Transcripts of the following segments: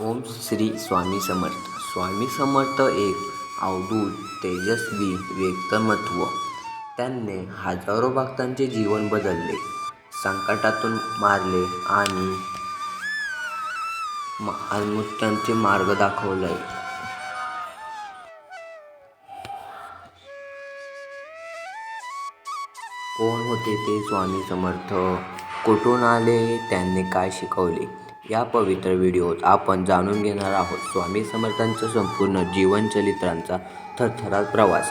ओम श्री स्वामी समर्थ. स्वामी समर्थ एक अवधूत तेजस्वी व्यक्तिमत्व. त्यांनी हजारो भक्तांचे जीवन बदलले संकटातून मारले आणि आत्महत्यांचे मार्ग दाखवले. कोण होते ते स्वामी समर्थ? कुठून आले? त्यांनी काय शिकवले? या पवित्र व्हिडिओत आपण जाणून घेणार आहोत स्वामी समर्थांच्या संपूर्ण जीवनचरित्रांचा थरथरात प्रवास.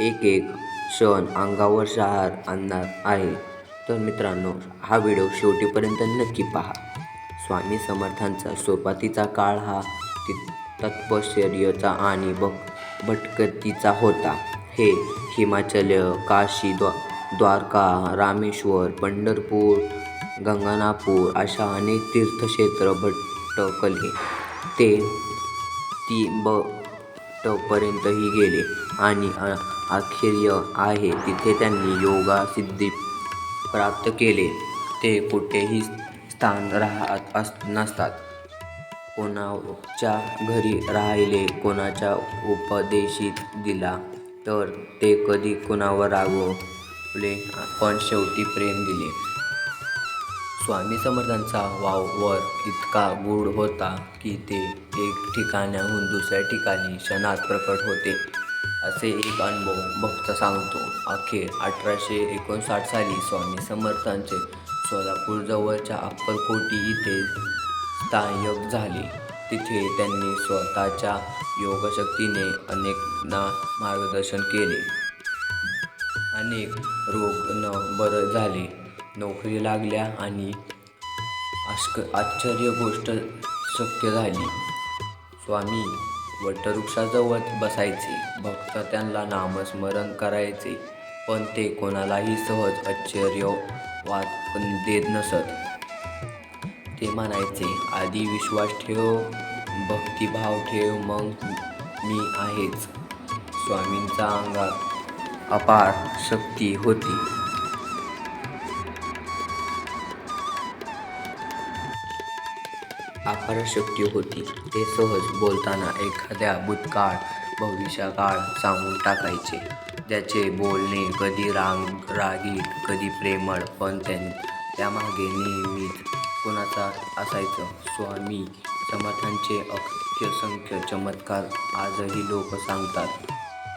एक एक क्षण अंगावर शहार आणणार आहे. तर मित्रांनो हा व्हिडिओ शेवटीपर्यंत नक्की पहा. स्वामी समर्थांचा सुरुवातीचा काळ हा ति तत्पश्चर्याचा आणि भक भटकतीचा होता. हे हिमाचल काशी द्वा द्वारका रामेश्वर पंढरपूर गंगनापूर अशा अनेक तीर्थक्षेत्र भटकले. ते तिबेटपर्यंतही गेले आणि अखेर्य आहे. तिथे त्यांनी योगा सिद्धी प्राप्त केले. ते कुठेही स्थान राहत अस नसतात. कोणाच्या घरी राहिले कोणाच्या उपदेशित दिला तर ते कधी कुणावर रागवले पण शेवटी प्रेम दिले. स्वामी समर्थांचा वावर इतका गूढ होता की ते एक ठिकाणाहून दुसऱ्या ठिकाणी क्षणात प्रकट होते असे एक अनुभव भक्त सांगतो. अखेर अठराशे एकोणसाठ साली स्वामी समर्थांचे सोलापूरजवळच्या अक्कलकोटी इथे स्थायक झाले. तिथे त्यांनी स्वतःच्या योगशक्तीने अनेकांना मार्गदर्शन केले. अनेक रोग न बरं झाले. नोकरी लागल्या आणि आश्क आश्चर्य गोष्ट शक्य झाली. स्वामी वटवृक्षाजवळ बसायचे. भक्त त्यांना नामस्मरण करायचे पण ते कोणालाही सहज आश्चर्य वाट देत नसत. ते म्हणायचे आधी विश्वास ठेव भक्तिभाव ठेव मग मी आहेच. स्वामींच्या अंगात अपार शक्ती होती. अपार शक्ती होती. ते सहज बोलताना एखाद्या भूतकाळ भविष्यकाळ सांगून टाकायचे. त्याचे बोलणे कधी रांग रागीट कधी प्रेमळ पण त्यांनी त्यामागे नेहमीच कुणाचा असायचं. स्वामी समर्थांचे अत्यसंख्य चमत्कार आजही लोक सांगतात.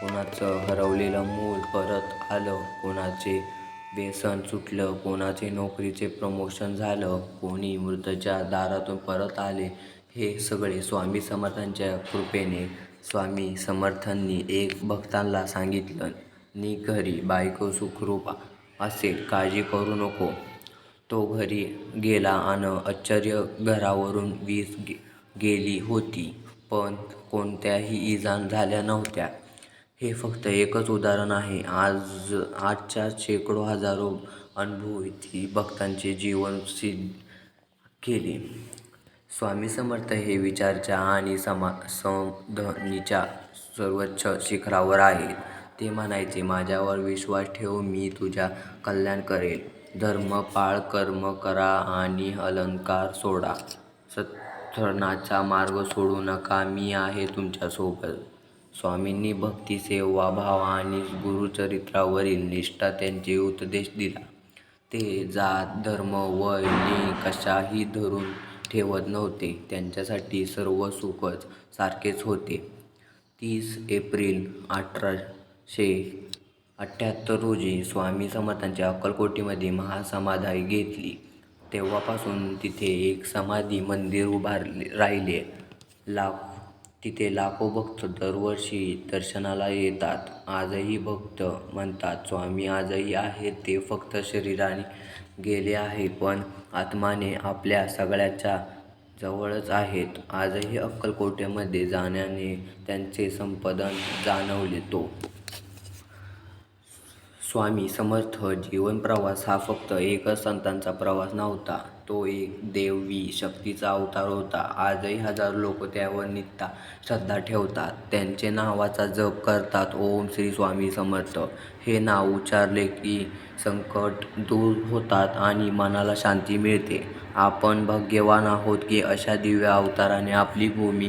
कोणाचं हरवलेलं मूल परत आलं कोणाचे व्यसन सुटलं कोणाचे नोकरीचे प्रमोशन झालं कोणी मृतच्या दारातून परत आले हे सगळे स्वामी समर्थांच्या कृपेने स्वामी समर्थांनी एक भक्तांना सांगितलं नी घरी बायको सुखरूप असेल काळजी करू नको. तो घरी गेला आणि आश्चर्य घरावरून वीज गे गेली होती पण कोणत्याही इजा झाल्या नव्हत्या. हे फक्त एकच उदाहरण आहे. आज आजच्या शेकडो हजारो अनुभवी भक्तांचे जीवन सिद्ध केले. स्वामी समर्थ हे विचारच्या आणि समा संधनीच्या सर्वोच्च शिखरावर आहेत. ते म्हणायचे माझ्यावर विश्वास ठेव मी तुझ्या कल्याण करेल. धर्म पाळ कर्म करा आणि अलंकार सोडा. सत्कर्माचा मार्ग सोडू नका. मी आहे तुमच्यासोबत. स्वामींनी भक्ती सेवा भाव आणि गुरुचरित्रावरील निष्ठा त्यांचे उपदेश दिला. ते जात धर्म वय लिंग कशाही धरून ठेवत नव्हते. त्यांच्यासाठी सर्व सुखच सारखेच होते. तीस एप्रिल अठराशे अठ्ठ्याहत्तर रोजी स्वामी समर्थांच्या अक्कलकोटीमध्ये महासमाधी घेतली. तेव्हापासून तिथे एक समाधी मंदिर उभारले राहिले. लाख तिथे लाखो भक्त दरवर्षी दर्शनाला येतात. आजही भक्त म्हणतात स्वामी आजही आहेत ते फक्त शरीराने गेले आहे पण आत्माने आपल्या सगळ्याच्या जवळच आहेत. आजही अक्कलकोट्यामध्ये जाण्याने त्यांचे संपदन जाणवले तो. स्वामी समर्थ जीवन प्रवास हा फक्त एकच संतांचा प्रवास नव्हता. तो एक देवी शक्तीचा अवतार होता. आजही हजारो लोक त्यावर नित्ता श्रद्धा ठेवतात. त्यांचे नावाचा जप करतात. ओम श्री स्वामी समर्थ. हे नाव उच्चारले की संकट दूर होतात आणि मनाला शांती मिळते. आपण भाग्यवान आहोत की अशा दिव्य अवताराने आपली भूमी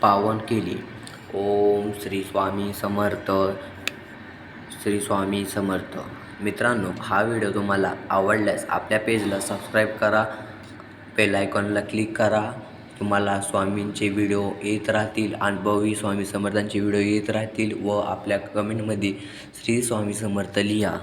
पावन केली. ओम श्री स्वामी समर्थ. श्री स्वामी समर्थ. मित्रांनो हा व्हिडिओ तुम्हाला आवडल्यास आपल्या पेजला सबस्क्राईब करा बेल आयकॉनला क्लिक करा. तुम्हाला स्वामींचे व्हिडिओ येत राहतील अनुभवी स्वामी समर्थांचे व्हिडिओ येत राहतील व आपल्या कमेंटमध्ये श्री स्वामी समर्थ लिहा.